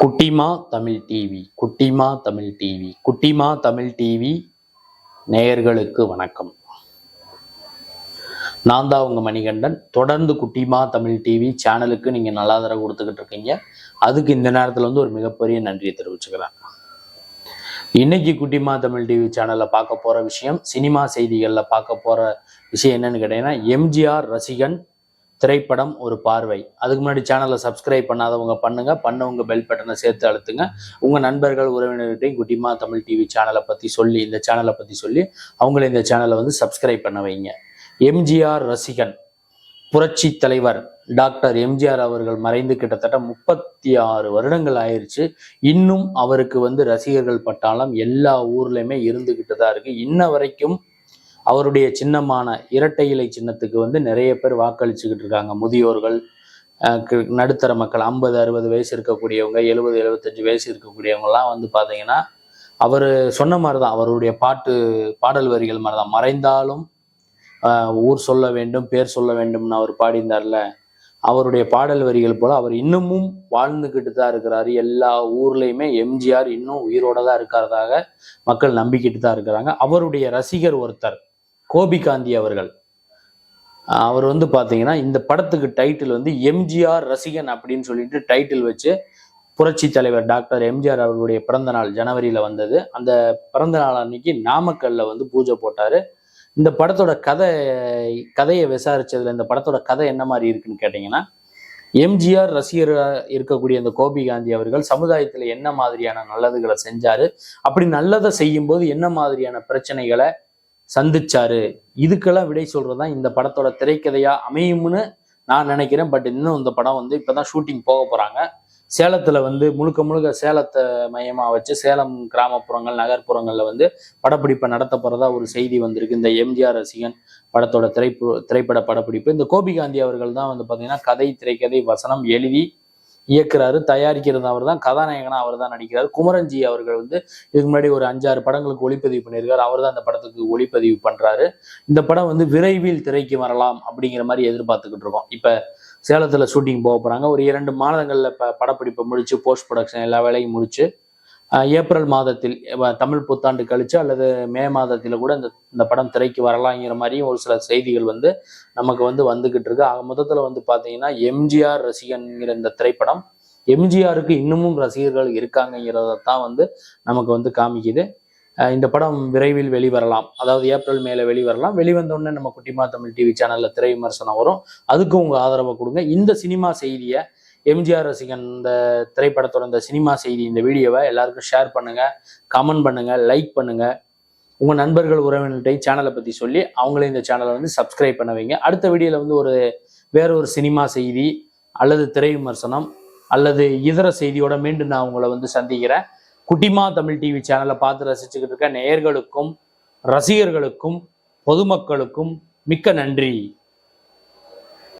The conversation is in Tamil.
குட்டிமா தமிழ் டிவி குட்டிமா தமிழ் டிவி குட்டிமா தமிழ் டிவி நேயர்களுக்கு வணக்கம். நான் தான் உங்க மணிகண்டன். தொடர்ந்து குட்டிமா தமிழ் டிவி சேனலுக்கு நீங்க நல்லா தர கொடுத்துக்கிட்டு இருக்கீங்க. அதுக்கு இந்த நேரத்துல வந்து ஒரு மிகப்பெரிய நன்றியை தெரிவிச்சுக்கிறேன். இன்னைக்கு குட்டிமா தமிழ் டிவி சேனல்ல பார்க்க போற விஷயம் சினிமா செய்திகளில் பார்க்க போற விஷயம் என்னன்னு கேட்டீங்கன்னா எம்ஜிஆர் ரசிகன் திரைப்படம் ஒரு பார்வை. அதுக்கு முன்னாடி சேனலை சப்ஸ்கிரைப் பண்ணாதவங்க பண்ணுங்க. பண்ணவங்க பெல் பட்டனை சேர்த்து அழுத்துங்க. உங்க நண்பர்கள் உறவினர்கிட்டையும் குட்டிமா தமிழ் டிவி சேனலை பத்தி சொல்லி இந்த சேனலை பத்தி சொல்லி அவங்கள இந்த சேனலை வந்து சப்ஸ்கிரைப் பண்ண வைங்க. எம்ஜிஆர் ரசிகன் புரட்சி தலைவர் டாக்டர் எம்ஜிஆர் அவர்கள் மறைந்து கிட்டத்தட்ட முப்பத்தி ஆறு வருடங்கள் ஆயிடுச்சு இன்னும் அவருக்கு வந்து ரசிகர்கள் பட்டாளம் எல்லா ஊர்லயுமே இருந்துகிட்டு தான் இருக்கு. இன்ன வரைக்கும் அவருடைய சின்னமான இரட்டை இலை சின்னத்துக்கு வந்து நிறைய பேர் வாக்களிச்சுக்கிட்டு இருக்காங்க. முதியோர்கள் நடுத்தர மக்கள் ஐம்பது அறுபது வயசு இருக்கக்கூடியவங்க எழுபது எழுபத்தஞ்சு வயசு இருக்கக்கூடியவங்கலாம் வந்து பார்த்தீங்கன்னா அவர் சொன்ன மாதிரி தான் அவருடைய பாட்டு பாடல் வரிகள் மாதிரி தான் மறைந்தாலும் ஊர் சொல்ல வேண்டும் பேர் சொல்ல வேண்டும்னு அவர் பாடியிருந்தார்ல அவருடைய பாடல் வரிகள் போல அவர் இன்னமும் வாழ்ந்துக்கிட்டு தான் இருக்கிறாரு. எல்லா ஊர்லேயுமே எம்ஜிஆர் இன்னும் உயிரோட தான் இருக்கிறதாக மக்கள் நம்பிக்கிட்டு தான் இருக்கிறாங்க. அவருடைய ரசிகர் ஒருத்தர் கோபிகாந்தி அவர்கள். அவர் வந்து பார்த்தீங்கன்னா இந்த படத்துக்கு டைட்டில் வந்து எம்ஜிஆர் ரசிகன் அப்படின்னு சொல்லிட்டு டைட்டில் வச்சு புரட்சி தலைவர் டாக்டர் எம்ஜிஆர் அவர்களுடைய பிறந்த நாள் ஜனவரியில் வந்தது. அந்த பிறந்த நாள் அன்னைக்கு நாமக்கல்ல வந்து பூஜை போட்டார். இந்த படத்தோட கதை கதையை விசாரிச்சதுல இந்த படத்தோட கதை என்ன மாதிரி இருக்குன்னு கேட்டிங்கன்னா எம்ஜிஆர் ரசிகராக இருக்கக்கூடிய அந்த கோபி காந்தி அவர்கள் சமுதாயத்தில் என்ன மாதிரியான நல்லதுகளை செஞ்சாரு அப்படி நல்லதை செய்யும்போது என்ன மாதிரியான பிரச்சனைகளை சந்திச்சாரு. இதுக்கெல்லாம் விடை சொல்றதுதான் இந்த படத்தோட திரைக்கதையா அமையும்னு நான் நினைக்கிறேன். பட் இன்னும் இந்த படம் வந்து இப்பதான் ஷூட்டிங் போக போறாங்க. சேலத்துல வந்து முழுக்க முழுக்க சேலத்தை மையமா வச்சு சேலம் கிராமப்புறங்கள் நகர்ப்புறங்கள்ல வந்து படப்பிடிப்பை நடத்த போறதா ஒரு செய்தி வந்திருக்கு. இந்த எம்ஜிஆர் ரசிகன் படத்தோட திரைப்பு திரைப்பட படப்பிடிப்பு. இந்த கோபிகாந்தி அவர்கள் தான் வந்து பாத்தீங்கன்னா கதை திரைக்கதை வசனம் எழுதி இயக்குறாரு தயாரிக்கிறது அவர் தான் கதாநாயகனா அவர் தான் நடிக்கிறார். குமரஞ்சி அவர்கள் வந்து இதுக்கு முன்னாடி ஒரு அஞ்சாறு படங்களுக்கு ஒளிப்பதிவு பண்ணியிருக்காரு. அவர் தான் இந்த படத்துக்கு ஒளிப்பதிவு பண்றாரு. இந்த படம் வந்து விரைவில் திரைக்கு வரலாம் அப்படிங்கிற மாதிரி எதிர்பார்த்துக்கிட்டு இருக்கோம். இப்ப சேலத்துல ஷூட்டிங் போக போறாங்க. ஒரு இரண்டு மாதங்கள்ல படப்பிடிப்பை முடிச்சு போஸ்ட் ப்ரொடக்ஷன் எல்லா வேலையும் முடிச்சு ஏப்ரல் மாதத்தில் தமிழ் புத்தாண்டு கழிச்சு அல்லது மே மாதத்தில் கூட இந்த இந்த படம் திரைக்கு வரலாங்கிற மாதிரியும் ஒரு சில செய்திகள் வந்து நமக்கு வந்து வந்துகிட்டு இருக்கு. ஆக மொத்தத்தில் வந்து பார்த்தீங்கன்னா எம்ஜிஆர் ரசிகன்கிற இந்த திரைப்படம் எம்ஜிஆருக்கு இன்னமும் ரசிகர்கள் இருக்காங்கங்கிறத தான் வந்து நமக்கு வந்து காமிக்குது. இந்த படம் விரைவில் வெளிவரலாம். அதாவது ஏப்ரல் மேல வெளிவரலாம். வெளிவந்தோடனே நம்ம குட்டிமா தமிழ் டிவி சேனல்ல திரை விமர்சனம் வரும். அதுக்கும் உங்க ஆதரவை கொடுங்க. இந்த சினிமா செய்தியை எம்ஜிஆர் ரசிகன் இந்த திரைப்படத்தோட இந்த சினிமா செய்தி இந்த வீடியோவை எல்லாருக்கும் ஷேர் பண்ணுங்க கமெண்ட் பண்ணுங்க லைக் பண்ணுங்க. உங்க நண்பர்கள் உறவினர்கிட்ட சேனலை பத்தி சொல்லி அவங்களே இந்த சேனலை வந்து சப்ஸ்கிரைப் பண்ண வைங்க. அடுத்த வீடியோல வந்து ஒரு வேற ஒரு சினிமா செய்தி அல்லது திரை விமர்சனம் அல்லது இதர செய்தியோட மீண்டும் நான் உங்களை வந்து சந்திக்கிறேன். குட்டிமா தமிழ் டிவி சேனலை பார்த்து ரசிச்சுக்கிட்டு இருக்க நேயர்களுக்கும் ரசிகர்களுக்கும் பொதுமக்களுக்கும் மிக்க நன்றி.